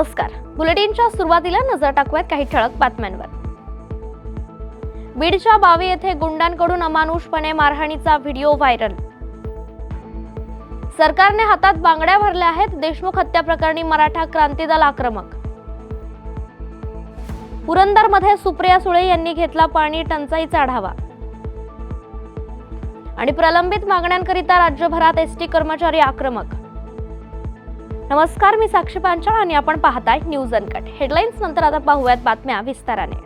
नमस्कार. बुलेटिनच्या सुरुवातीला नजर टाकूयात काही ठळक बातम्यांवर. बीडच्या बावी येथे गुंडांकडून अमानुषपणे मारहाणीचा व्हिडिओ व्हायरल. सरकारने हातात बांगड्या भरल्या आहेत देशमुख हत्या प्रकरणी मराठा क्रांती दल आक्रमक. पुरंदरमध्ये सुप्रिया सुळे यांनी घेतला पाणी टंचाईचा आढावा. आणि प्रलंबित मागण्यांकरिता राज्यभरात एसटी कर्मचारी आक्रमक. नमस्कार मी साक्षी पांचाळ आणि आपण पाहताय न्यूज अनकट. हेडलाईन्स नंतर आता पाहूयात बातम्या विस्ताराने.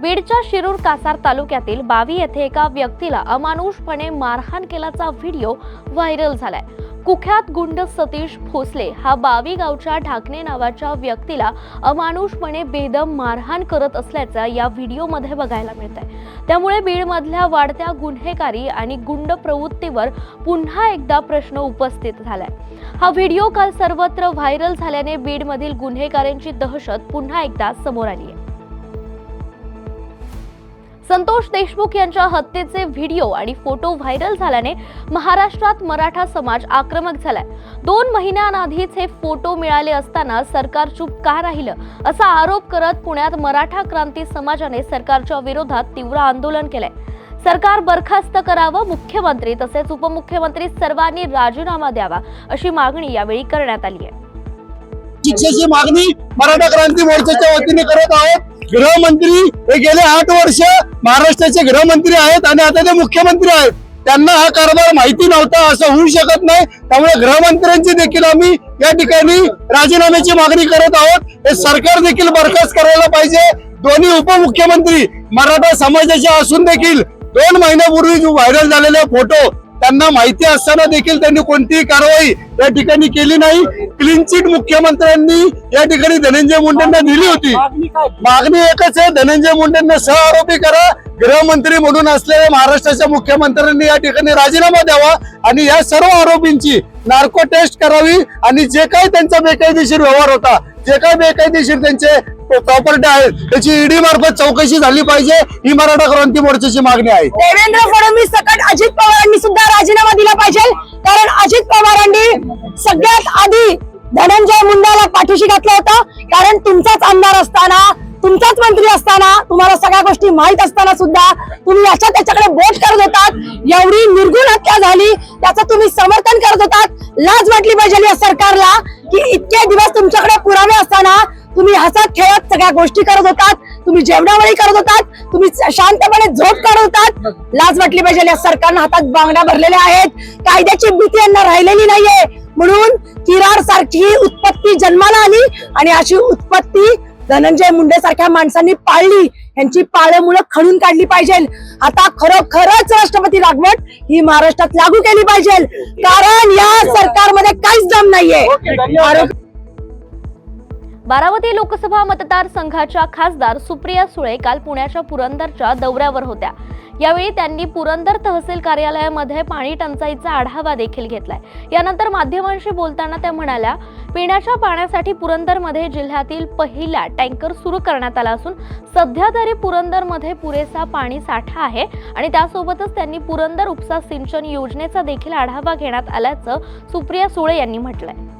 बीडच्या शिरूर कासार तालुक्यातील बावी येथे एका व्यक्तीला अमानुषपणे मारहाण केल्याचा व्हिडिओ व्हायरल झालाय. कुख्यात गुंड सतीश भोसले हा बावी गावच्या ढाकणे नावाच्या व्यक्तीला अमानुषपणे बेदम मारहाण करत असल्याचा या व्हिडिओमध्ये बघायला मिळत आहे त्यामुळे बीडमधल्या वाढत्या गुन्हेगारी आणि गुंड प्रवृत्तीवर पुन्हा एकदा प्रश्न उपस्थित झालाय. हा व्हिडिओ काल सर्वत्र व्हायरल झाल्याने बीडमधील गुन्हेगारांची दहशत पुन्हा एकदा समोर आली आहे संतोष देशमुख यांच्या हत्येचे व्हिडिओ आणि फोटो व्हायरल झाल्याने महाराष्ट्रात मराठा समाज आक्रमक झालाय. दोन महिन्यांआधीच हे फोटो मिळाले असताना सरकार चूप का राहिलं? असा आरोप करत पुण्यात मराठा क्रांती समाजाने सरकारच्या विरोधात तीव्र आंदोलन केलंय. सरकार बरखास्त करावं मुख्यमंत्री तसेच उपमुख्यमंत्री सर्वांनी राजीनामा द्यावा अशी मागणी यावेळी करण्यात आली आहे. शिक्षेची मागणी मराठा क्रांती मोर्चाच्या वतीने करत आहोत. गृहमंत्री हे गेले आठ वर्ष महाराष्ट्राचे गृहमंत्री आहेत आणि आता ते मुख्यमंत्री आहेत. त्यांना हा कारभार माहिती नव्हता असं होऊ शकत नाही. त्यामुळे गृहमंत्र्यांची देखील आम्ही या ठिकाणी राजीनाम्याची मागणी करत आहोत. हे सरकार देखील बरखास्त करायला पाहिजे. दोन्ही उपमुख्यमंत्री मराठा समाजाचे असून देखील दोन महिन्यापूर्वी जो व्हायरल झालेले फोटो त्यांना माहिती असताना देखील त्यांनी कोणतीही कारवाई या ठिकाणी केली नाही. क्लीन चिट मुख्यमंत्र्यांनी या ठिकाणी धनंजय मुंडेंना दिली होती. मागणी एकच आहे धनंजय मुंडेंना सह आरोपी करा. गृहमंत्री म्हणून असलेल्या महाराष्ट्राच्या मुख्यमंत्र्यांनी या ठिकाणी राजीनामा द्यावा आणि या सर्व आरोपींची नार्को टेस्ट करावी आणि जे काही त्यांचा बेकायदेशीर व्यवहार होता जे काही बेकायदेशीर त्यांचे प्रॉपर्टी आहे. त्याची ईडी मार्फत चौकशी झाली पाहिजे. ही मराठा क्रांती मोर्चाची मागणी आहे. देवेंद्र फडणवीस सकट अजित पवारांनी सुद्धा राजीनामा दिला पाहिजे. कारण अजित पवारांनी सगळ्यात आधी धनंजय मुंडाला पाठीशी घातलं होता. कारण तुमचाच आमदार असताना तुमचाच मंत्री असताना तुम्हाला सगळ्या गोष्टी माहीत असताना सुद्धा तुम्ही याच्या त्याच्याकडे बोट करत होतात. एवढी निर्गुण हत्या झाली त्याचं तुम्ही समर्थन करत होतात. लाज वाटली पाहिजे या सरकारला की इतके दिवस तुमच्याकडे पुरावे असताना तुम्ही हसत खेळत सगळ्या गोष्टी करत होतात तुम्ही जेवणावळी करत होतात तुम्ही शांतपणे झोप काढत होतात. लाज वाटली पाहिजे या सरकारनं हातात बांगड्या भरलेल्या आहेत. कायद्याची भीती यांना राहिलेली नाहीये. म्हणून किरार सारखी उत्पत्ती जन्माला आली आणि अशी उत्पत्ती धनंजय मुंडे सारख्या माणसांनी पाळली. यांची पाळं मुलं खणून काढली पाहिजे. आता खरोखरच राष्ट्रपती राजवट ही महाराष्ट्रात लागू केली पाहिजे. कारण या सरकारमध्ये काहीच दम नाहीये. बारावती लोकसभा मतदारसंघाच्या खासदार सुप्रिया सुळे काल पुण्याच्या पुरंदरच्या दौऱ्यावर होत्या. यावेळी त्यांनी पुरंदर तहसील कार्यालयामध्ये पाणी टंचाईचा आढावा देखील घेतलाय. यानंतर माध्यमांशी बोलताना त्या म्हणाल्या पिण्याच्या पाण्यासाठी पुरंदरमध्ये जिल्ह्यातील पहिला टँकर सुरू करण्यात आला असून सध्या तरी पुरंदरमध्ये पुरेसा पाणी साठा आहे आणि त्यासोबतच त्यांनी पुरंदर उपसा सिंचन योजनेचा देखील आढावा घेण्यात आल्याचं सुप्रिया सुळे यांनी म्हटलंय.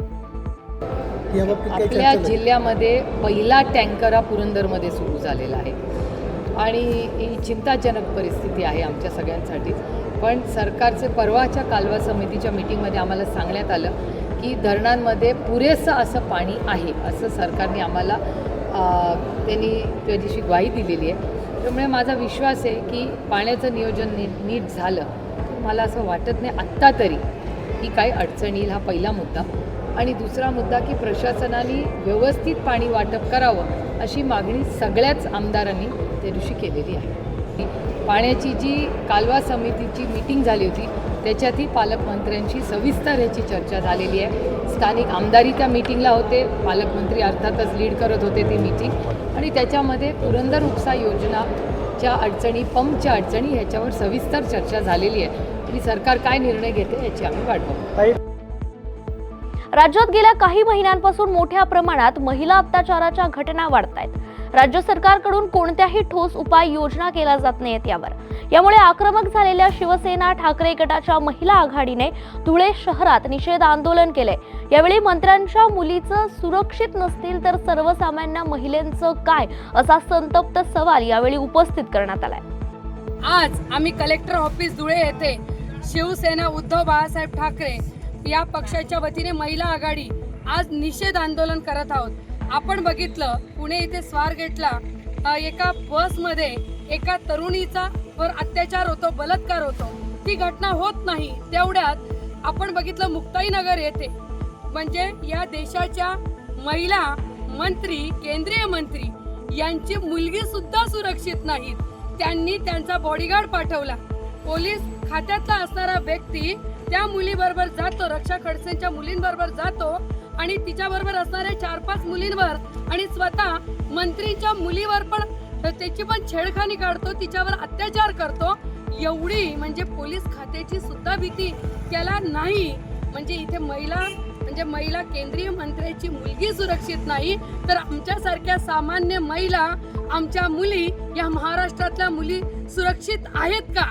आपल्या? जिल्ह्यामध्ये पहिला टँकर हा पुरंदरमध्ये सुरू झालेला आहे. आणि ही चिंताजनक परिस्थिती आहे आमच्या सगळ्यांसाठी. पण सरकारचे परवाच्या कालवा समितीच्या मिटिंगमध्ये आम्हाला सांगण्यात आलं की धरणांमध्ये पुरेसं असं पाणी आहे असं सरकारने आम्हाला त्यांनी त्या दिवशी ग्वाही दिलेली आहे. त्यामुळे माझा विश्वास आहे की पाण्याचं नियोजन नी नीट झालं मला असं वाटत नाही आत्ता तरी की काही अडचण येईल हा पहिला मुद्दा. आणि दुसरा मुद्दा की प्रशासनाने व्यवस्थित पाणी वाटप करावं अशी मागणी सगळ्याच आमदारांनी त्या दिवशी केलेली आहे. पाण्याची जी कालवा समितीची मीटिंग झाली होती त्याच्यातही पालकमंत्र्यांशी सविस्तर याची चर्चा झालेली आहे. स्थानिक आमदारी त्या मीटिंगला होते पालकमंत्री अर्थातच लीड करत होते ती मीटिंग. आणि त्याच्यामध्ये पुरंदर उपसा योजनाच्या अडचणी पंपच्या अडचणी ह्याच्यावर सविस्तर चर्चा झालेली आहे. आणि सरकार काय निर्णय घेते याची आम्ही वाट राज्यात गेल्या काही महिन्यांपासून मोठ्या प्रमाणात महिला अत्याचाराच्या घटना वाढत आहेत राज्य सरकारकडून कोणत्याही ठोस उपाय योजना केल्या जात नाहीत यावर. यामुळे आक्रमक झालेल्या शिवसेना ठाकरे गटाच्या महिला आघाडीने धुळे शहरात निषेध आंदोलन केले. यावेळी मंत्र्यांच्या मुलीचं सुरक्षित नसतील तर सर्वसामान्य महिलांचं काय असा संतप्त सवाल यावेळी उपस्थित करण्यात आलाय. आज आम्ही कलेक्टर ऑफिस धुळे येथे शिवसेना उद्धव बाळासाहेब ठाकरे या पक्षाच्या वतीने महिला आघाडी आज निषेध आंदोलन करत आहोत. आपण बघितलं पुणे इथे स्वारगेटला अ, एका बसमध्ये एका तरुणीचा वर अत्याचार होतो बलात्कार होतो. ती घटना होत नाही तेवढ्यात आपण बघितलं मुक्ताईनगर येथे. म्हणजे या देशाच्या महिला मंत्री केंद्रीय मंत्री यांची मुलगी सुद्धा सुरक्षित नाहीत. त्यांनी त्यांचा बॉडीगार्ड पाठवला. पोलीस खात्यातला असणारा व्यक्ती त्या मुलीबरोबर जातो रक्षा खडसेंच्या मुलींबरोबर जातो आणि तिच्याबरोबर असणाऱ्या चार पाच मुलींवर आणि स्वतः मंत्रीच्या मुलीवर पण त्याची पण छेडखानी काढतो तिच्यावर अत्याचार करतो. एवढी म्हणजे पोलीस खात्याची सुद्धा भीती त्याला नाही. म्हणजे इथे महिला म्हणजे महिला केंद्रीय मंत्र्याची मुलगी सुरक्षित नाही तर आमच्यासारख्या सामान्य महिला आमच्या मुली या महाराष्ट्रातल्या मुली सुरक्षित आहेत का?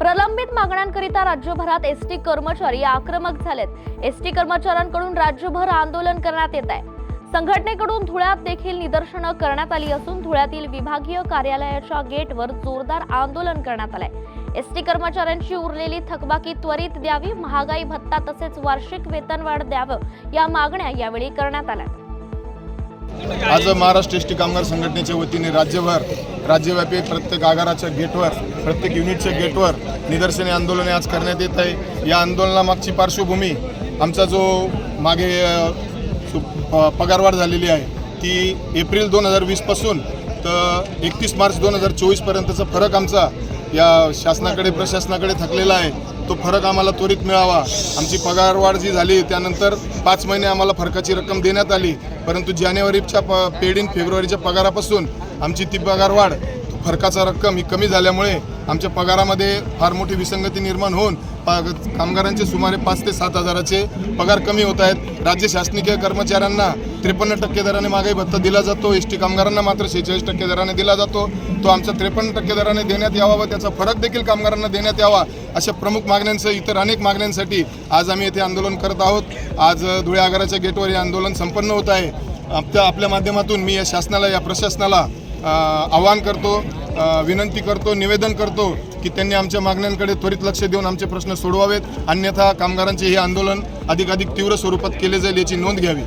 प्रलंबित मागण्यांकरिता राज्यभरात एस टी कर्मचारी आक्रमक झालेत. एस टी कर्मचाऱ्यांकडून राज्यभर आंदोलन करण्यात येत आहे. संघटनेकडून धुळ्यात देखील निदर्शनं करण्यात आली असून धुळ्यातील विभागीय कार्यालयाच्या गेटवर जोरदार आंदोलन करण्यात आलंय. एसटी कर्मचाऱ्यांची उरलेली थकबाकी त्वरित द्यावी महागाई भत्ता तसेच वार्षिक वेतनवाढ द्यावं या मागण्या यावेळी करण्यात आल्या आज महाराष्ट्र एस टी कामगार संघटनेच्या वतीने राज्यभर राज्यव्यापी प्रत्येक आगाराच्या गेटवर प्रत्येक युनिटच्या गेटवर निदर्शने आंदोलने आज करण्यात येत आहे. या आंदोलनामागची पार्श्वभूमी आमचा जो मागे प- पगारवाढ झालेली आहे ती एप्रिल दोन हजार वीसपासून तर एकतीस मार्च दोन हजार चोवीसपर्यंतचा फरक आमचा या शासनाकडे प्रशासनाकडे थकलेला आहे. तो फरक आम्हाला त्वरित मिळावा. आमची पगारवाढ जी झाली त्यानंतर पाच महिने आम्हाला फरकाची रक्कम देण्यात आली. परंतु जानेवारीच्या प पेड इन फेब्रुवारीच्या पगारापासून आमची ती पगारवाढ फरकाचा रक्कम ही कमी झाल्यामुळे आमच्या पगारामध्ये फार मोठी विसंगती निर्माण होऊन प- कामगारांचे सुमारे पाच ते सात हजाराचे पगार कमी होत आहेत. राज्य शासकीय कर्मचाऱ्यांना त्रेपन्न टक्के दराने महागाई भत्ता दिला जातो. एस टी कामगारांना मात्र शेहेचाळीस टक्के दराने दिला जातो. तो आमचा त्रेपन्न टक्के दराने देण्यात यावा व त्याचा फरक देखील कामगारांना देण्यात यावा अशा प्रमुख मागण्यांसह इतर अनेक मागण्यांसाठी आज आम्ही येथे आंदोलन करत आहोत. आज धुळे आगाराच्या गेटवर हे आंदोलन संपन्न होत आहे. आपल्या आपल्या माध्यमातून मी या शासनाला या प्रशासनाला आवाहन करतो विनंती करतो निवेदन करतो की त्यांनी आमच्या मागण्यांकडे त्वरित लक्ष देऊन आमचे प्रश्न सोडवावेत. अन्यथा कामगारांचे हे आंदोलन अधिकाधिक तीव्र स्वरूपात केले जाईल याची नोंद घ्यावी.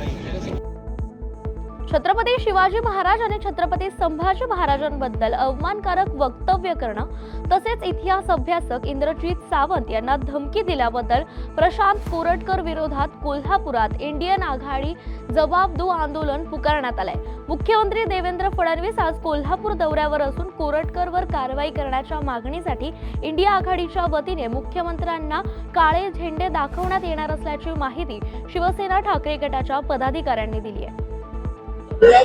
छत्रपती शिवाजी महाराज आणि छत्रपती संभाजी महाराजांबद्दल अवमानकारक वक्तव्य करणं तसेच इतिहास अभ्यासक इंद्रजित सावंत यांना धमकी दिल्याबद्दल प्रशांत कोरटकर विरोधात कोल्हापुरात इंडियन आघाडी जबाब दो आंदोलन पुकारण्यात आलंय. मुख्यमंत्री देवेंद्र फडणवीस आज कोल्हापूर दौऱ्यावर असून कोरटकरवर कारवाई करण्याच्या मागणीसाठी इंडिया आघाडीच्या वतीने मुख्यमंत्र्यांना काळे झेंडे दाखवण्यात येणार असल्याची माहिती शिवसेना ठाकरे गटाच्या पदाधिकाऱ्यांनी दिली आहे. उद्या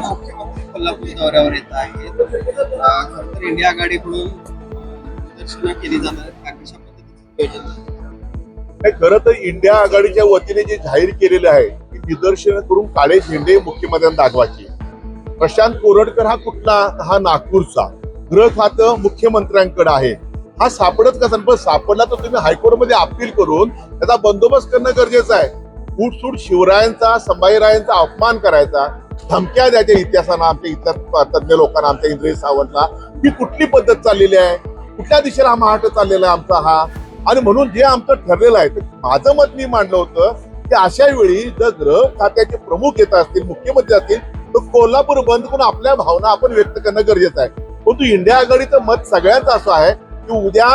मुख्यमंत्री कोल्हापूर दौऱ्यावर येत आहेत. खर तर इंडिया आघाडीकडून दर्शनं केली जाणार आहेत कशा पद्धतीचं खरं तर इंडिया आघाडीच्या वतीने जे जाहीर केलेले आहे की निदर्शन करून काळे झेंडे मुख्यमंत्र्यांना दाखवायचे. प्रशांत कोरडकर हा कुठला हा नागपूरचा. गृह खातं मुख्यमंत्र्यांकडे आहे. हा सापडत कसा? पण सापडला तर तुम्ही हायकोर्टमध्ये अपील करून त्याचा बंदोबस्त करणं गरजेचं आहे. फूटसूट शिवरायांचा संभाजीरायांचा अपमान करायचा धमक्या द्यायच्या इतिहासानं आमच्या इतर तज्ज्ञ लोकांना आमच्या इंद्रिय सावंतला ही कुठली पद्धत चाललेली आहे? कुठल्या दिशेला हा महाराष्ट्र चाललेला आहे आमचा हा? आणि म्हणून जे आमचं ठरलेलं आहे माझं मत मी मांडलं होतं की अशा वेळी जर गृह खात्याचे प्रमुख येत असतील मुख्यमंत्री असतील तर कोल्हापूर बंद करून आपल्या भावना आपण व्यक्त करणं गरजेचं आहे. परंतु इंडिया आघाडीचं मत सगळ्यांचं असं आहे की उद्या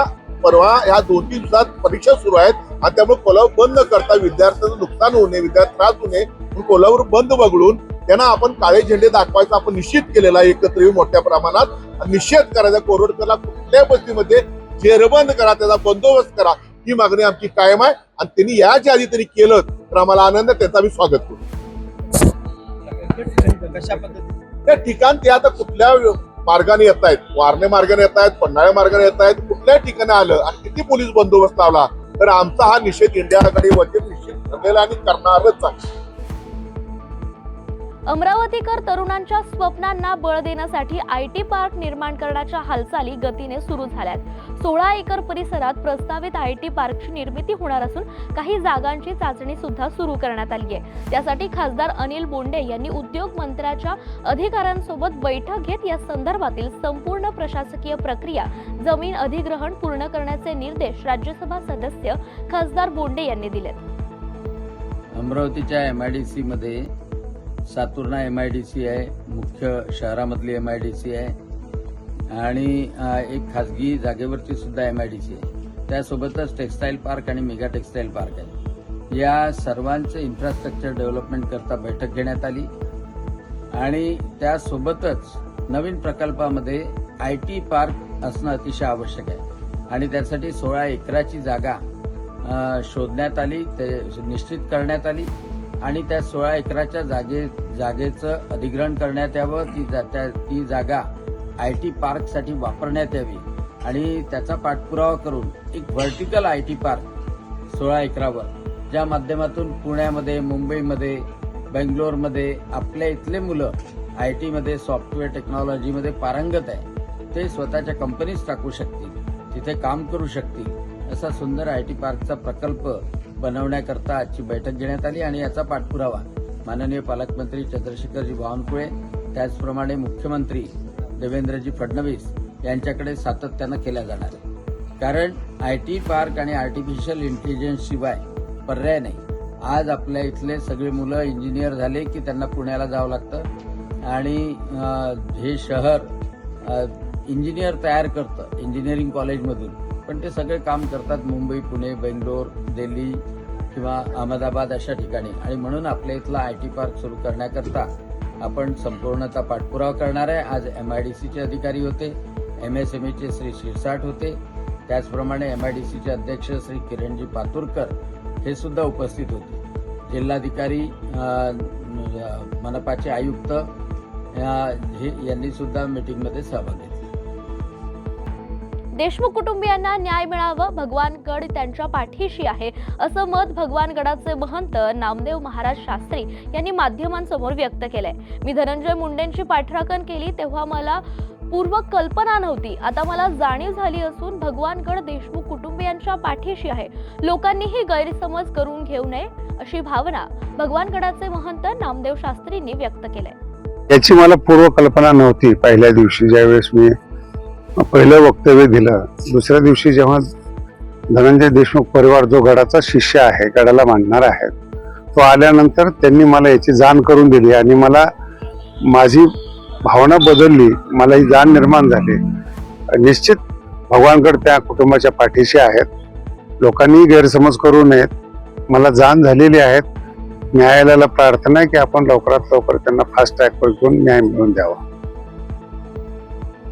परवा ह्या दोन तीन दिवसात परीक्षा सुरू आहेत आणि त्यामुळे कोल्हापूर बंद न करता विद्यार्थ्यांचं नुकसान होऊ नये विद्यार्थी त्रास होऊ नये म्हणून कोल्हापूर बंद वगळून त्यांना आपण काळे झेंडे दाखवायचा आपण निश्चित केलेला एकत्र येऊन मोठ्या प्रमाणात. निषेध करायचा कोरडकरला कुठल्याही परिस्थितीमध्ये जेरबंद करा त्याचा बंदोबस्त करा ही मागणी आमची कायम आहे. आणि त्यांनी याच्या आधी त्यांनी केलं तर आम्हाला आनंद त्याचं आम्ही स्वागत करू. त्या ठिकाण ते आता कुठल्या मार्गाने येत आहेत? वारणे मार्गाने येत आहेत पन्हाळे मार्गाने येत आहेत कुठल्या ठिकाणी आलं. आणि किती पोलीस बंदोबस्त लावला? तर आमचा हा निषेध इंडिया आघाडी निश्चित ठरलेला आणि करणारच आहे. अमरावतीकर तरुणांच्या स्वप्नांना बळ देण्यासाठी आय टी पार्क निर्माण करण्याच्या हालचाली गतीने सुरू झाल्यात. सोळा एकर परिसरात प्रस्तावित आय टी पार्कची निर्मिती होणार असून काही जागांची चाचणी सुद्धा सुरू करण्यात आली आहे. त्यासाठी खासदार अनिल बोंडे यांनी उद्योग मंत्र्याच्या अधिकाऱ्यांसोबत बैठक घेत या संदर्भातील संपूर्ण प्रशासकीय प्रक्रिया जमीन अधिग्रहण पूर्ण करण्याचे निर्देश राज्यसभा सदस्य खासदार बोंडे यांनी दिलेत. अमरावतीच्या एम आय डी सीमध्ये Saturna M I D C आहे मुख्य शहरामधली एम आय डी सी आहे. आणि एक खाजगी जागेवरची सुद्धा एम आय डी सी आहे. त्यासोबतच टेक्स्टाईल पार्क आणि मेगा टेक्स्टाईल पार्क आहे. या सर्वांचं इन्फ्रास्ट्रक्चर डेव्हलपमेंट करता बैठक घेण्यात आली. आणि त्यासोबतच नवीन प्रकल्पामध्ये आय टी पार्क असणं अतिशय आवश्यक आहे. आणि त्यासाठी सोळा एकराची जागा शोधण्यात आली ते निश्चित करण्यात आली. आणि त्या सोळा एकराच्या जागे जागेचं अधिग्रहण करण्यात यावं ती जा त्या ती जागा आय टी पार्कसाठी वापरण्यात यावी. आणि त्याचा पाठपुरावा करून एक व्हर्टिकल आय टी पार्क सोळा एकरावर ज्या माध्यमातून पुण्यामध्ये मुंबईमध्ये बेंगलोरमध्ये आपल्या इथले मुलं आय टीमध्ये सॉफ्टवेअर टेक्नॉलॉजीमध्ये पारंगत आहे ते स्वतःच्या कंपनीज टाकू शकतील तिथे काम करू शकतील असा सुंदर आय टी पार्कचा प्रकल्प बनवण्याकरता आजची बैठक घेण्यात आली आणि याचा पाठपुरावा माननीय पालकमंत्री चंद्रशेखरजी बावनकुळे त्याचप्रमाणे मुख्यमंत्री देवेंद्रजी फडणवीस यांच्याकडे सातत्यानं केला जाणार आहे कारण आय टी पार्क आणि आर्टिफिशियल इंटेलिजन्स शिवाय पर्याय नाही. आज आपल्या इथले सगळे मुलं इंजिनियर झाले की त्यांना पुण्याला जावं लागतं. आणि हे शहर इंजिनियर तयार करतं इंजिनिअरिंग कॉलेजमधून. पण ते सगळे काम करतात मुंबई पुणे बेंगलोर दिल्ली किंवा अहमदाबाद अशा ठिकाणी. आणि म्हणून आपल्या इथला आय टी पार्क सुरू करण्याकरता आपण संपूर्णता पाठपुरावा करणार आहे. आज एम आय डी सीचे अधिकारी होते एम एस एम एचे श्री शिरसाट होते. त्याचप्रमाणे एम आय डी सीचे अध्यक्ष श्री किरणजी पातुरकर हे सुद्धा उपस्थित होते. जिल्हाधिकारी मनपाचे आयुक्त हे यांनी सुद्धा मीटिंगमध्ये सहभाग घेतला. देशमुख कुटुंबियांना न्याय मिळावं भगवानगड त्यांच्या पाठीशी आहे असं मत भगवानगडाचे महंत नामदेव महाराज शास्त्री यांनी माध्यमांसमोर व्यक्त केलंय. मी धनंजय मुंडेंची पाठराखण केली तेव्हा मला पूर्व कल्पना नव्हती. आता मला जाणीव झाली असून भगवानगड देशमुख कुटुंबियांच्या पाठीशी आहे. लोकांनीही गैरसमज करून घेऊ नये अशी भावना भगवानगडाचे महंत नामदेव शास्त्रींनी व्यक्त केलंय. याची मला पूर्व कल्पना नव्हती पहिल्या दिवशी ज्यावेळेस मी पहिलं वक्तव्य दिलं. दुसऱ्या दिवशी जेव्हा धनंजय देशमुख परिवार जो गडाचा शिष्य आहे गडाला मांडणार आहे तो आल्यानंतर त्यांनी मला याची जाण करून दिली आणि मला माझी भावना बदलली. मला ही जाण निर्माण झाली. निश्चित भगवानगड त्या कुटुंबाच्या पाठीशी आहेत. लोकांनी गैरसमज करू नयेत. मला जाण झालेली आहेत. न्यायालयाला प्रार्थना आहे की आपण लवकरात लवकर त्यांना फास्ट ट्रॅकवर घेऊन न्याय मिळवून द्यावा.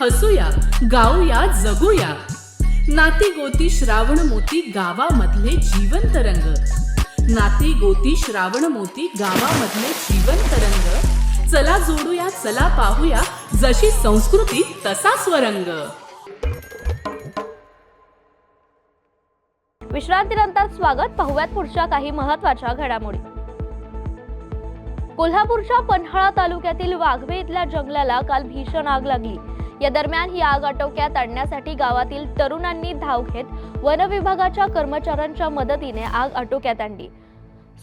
हसूया गाऊया जगूया. नाती गोती श्रावण मोती गावामधले जीवन रंग. नाती गोती श्रावण मोती गावामधले जीवन तरंग चला जोडूया चला पाहूया जशी संस्कृती तसा स्वरंग. विश्रांतीनंतर स्वागत पाहुयात पुढच्या काही महत्त्वाच्या घडामोडी. कोल्हापूरच्या पन्हाळा तालुक्यातील वाघवे इथल्या जंगलाला काल भीषण आग लागली. या दरम्यान ही आग आटोक्यात आणण्यासाठी गावातील तरुणांनी धाव घेत वन विभागाच्या कर्मचाऱ्यांच्या मदतीने आग आटोक्यात आणली.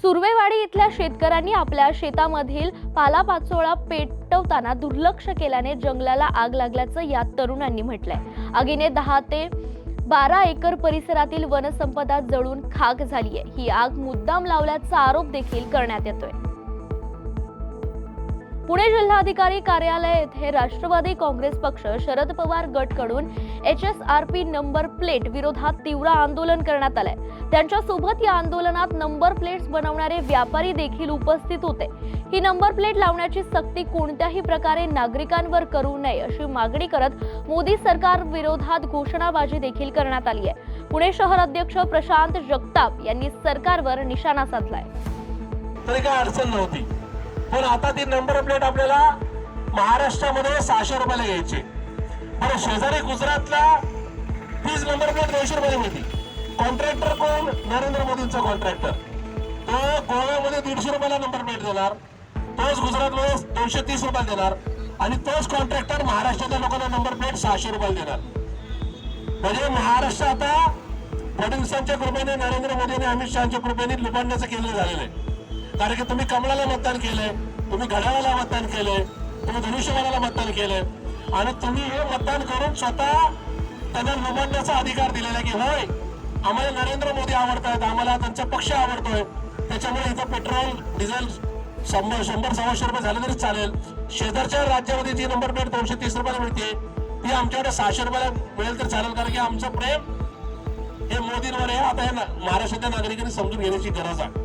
सुर्वेवाडी इथल्या शेतकऱ्यांनी आपल्या शेतामधील पालापाचोळा पेटवताना दुर्लक्ष केल्याने जंगलाला आग लागल्याचं या तरुणांनी म्हटलंय. आगीने दहा ते बारा एकर परिसरातील वनसंपदा जळून खाक झाली आहे ही आग मुद्दाम लावल्याचा आरोप देखील करण्यात येतोय. पुणे जिल्हाधिकारी कार्यालय येथे राष्ट्रवादी काँग्रेस पक्ष Sharad Pawar गटकडून H S R P number plate विरोधात तीव्र आंदोलन करण्यात आलंय. त्यांच्यासोबत या आंदोलनात नंबर प्लेट्स बनवणारे व्यापारी देखील उपस्थित होते. ही नंबर प्लेट लावण्याची सक्ती कोणत्याही प्रकारे नागरिकांवर करू नये अशी मागणी करत मोदी सरकार विरोधात घोषणाबाजी देखील करण्यात आली आहे. पुणे शहर अध्यक्ष प्रशांत जगताप यांनी सरकारवर निशाणा साधलाय. तरी काय अडचण नव्हती. पण आता ती नंबर प्लेट आपल्याला महाराष्ट्रामध्ये सहाशे रुपयाला घ्यायची. बरं शेजारी गुजरातला तीच नंबर प्लेट दोनशे रुपयाला मिळते. कॉन्ट्रॅक्टर कोण? नरेंद्र मोदींचा कॉन्ट्रॅक्टर तो गोव्यामध्ये दीडशे रुपयाला नंबर प्लेट देणार. तोच गुजरातमध्ये दोनशे तीस रुपयाला देणार. आणि तोच कॉन्ट्रॅक्टर महाराष्ट्रातल्या लोकांना नंबर प्लेट सहाशे रुपयाला देणार. म्हणजे महाराष्ट्र आता फडणवीसांच्या कृपेने नरेंद्र मोदी आणि अमित शहाच्या कृपेने लुबाडण्याचं केंद्र झालेलं आहे. कारण की तुम्ही कमळाला मतदान केलंय तुम्ही घड्याळाला मतदान केलंय तुम्ही धनुष्यबाणाला मतदान केलंय. आणि तुम्ही हे मतदान करून स्वतः त्यांना लुबाडण्याचा अधिकार दिलेला आहे की होय आम्हाला नरेंद्र मोदी आवडतात आम्हाला त्यांचा पक्ष आवडतोय. त्याच्यामुळे इथं पेट्रोल डिझेल शंभर शंभर सव्वाशे रुपये झाले तरी चालेल. शेजारच्या राज्यामध्ये जी नंबर प्लेट दोनशे तीस रुपयाला मिळते. ती आमच्याकडे सहाशे रुपयाला मिळेल तर चालेल कारण की आमचं प्रेम हे मोदींवर आहे. आता हे ना- महाराष्ट्राच्या नागरिकांनी समजून घेण्याची गरज आहे.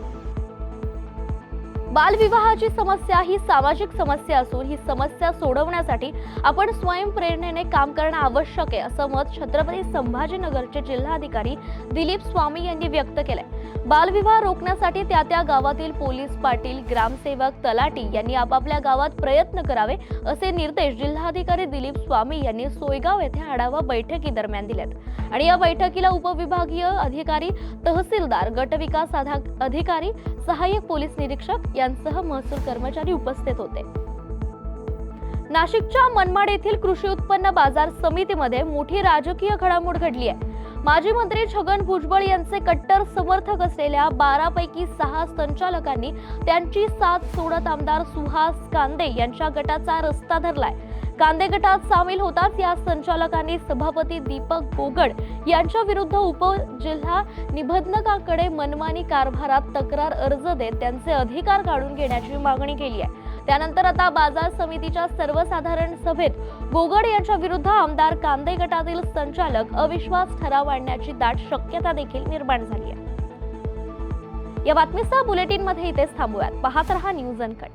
बालविवाहाची समस्या ही सामाजिक समस्या असून ही समस्या सोडवण्यासाठी आपण स्वयंप्रेरणेने काम करणं आवश्यक आहे असं मत छत्रपती संभाजीनगरचे जिल्हाधिकारी दिलीप स्वामी यांनी व्यक्त केलंय. बालविवाह रोखण्यासाठी त्या त्या गावातील पोलीस पाटील ग्रामसेवक तलाटी यांनी आपापल्या गावात प्रयत्न करावे असे निर्देश जिल्हाधिकारी दिलीप स्वामी यांनी सोयगाव येथे आढावा बैठकीदरम्यान दिलेत. आणि या बैठकीला उपविभागीय अधिकारी तहसीलदार गटविकास अधिकारी सहाय्यक पोलीस निरीक्षक यांसह महसूल कर्मचारी उपस्थित होते. नाशिकच्या मनमाड येथील कृषी उत्पन्न बाजार समितीमध्ये मोठी राजकीय घडामोड घडली आहे. माजी मंत्री छगन भुजबळ यांचे कट्टर समर्थक असलेल्या बारा पैकी सहा संचालकांनी त्यांची साथ सोडत आमदार सुहास कांदे यांच्या गटाचा रस्ता धरलाय. कांदे गटात सामील होताच या संचालकांनी सभापती दीपक गोगड यांच्या विरुद्ध उपजिल्हा निबंधकाकडे मनमानी कारभारात तक्रार अर्ज देत त्यांचे अधिकार काढून घेण्याची मागणी केली आहे. त्यानंतर आता बाजार समितीच्या सर्वसाधारण सभेत गोगड यांच्या विरुद्ध आमदार कांदे गटातील संचालक अविश्वास ठराव आणण्याची दाट शक्यता देखील निर्माण झाली आहे. या बातमीसह बुलेटिनमध्ये इथेच थांबूयात. पाहत रहा न्यूज अनकट.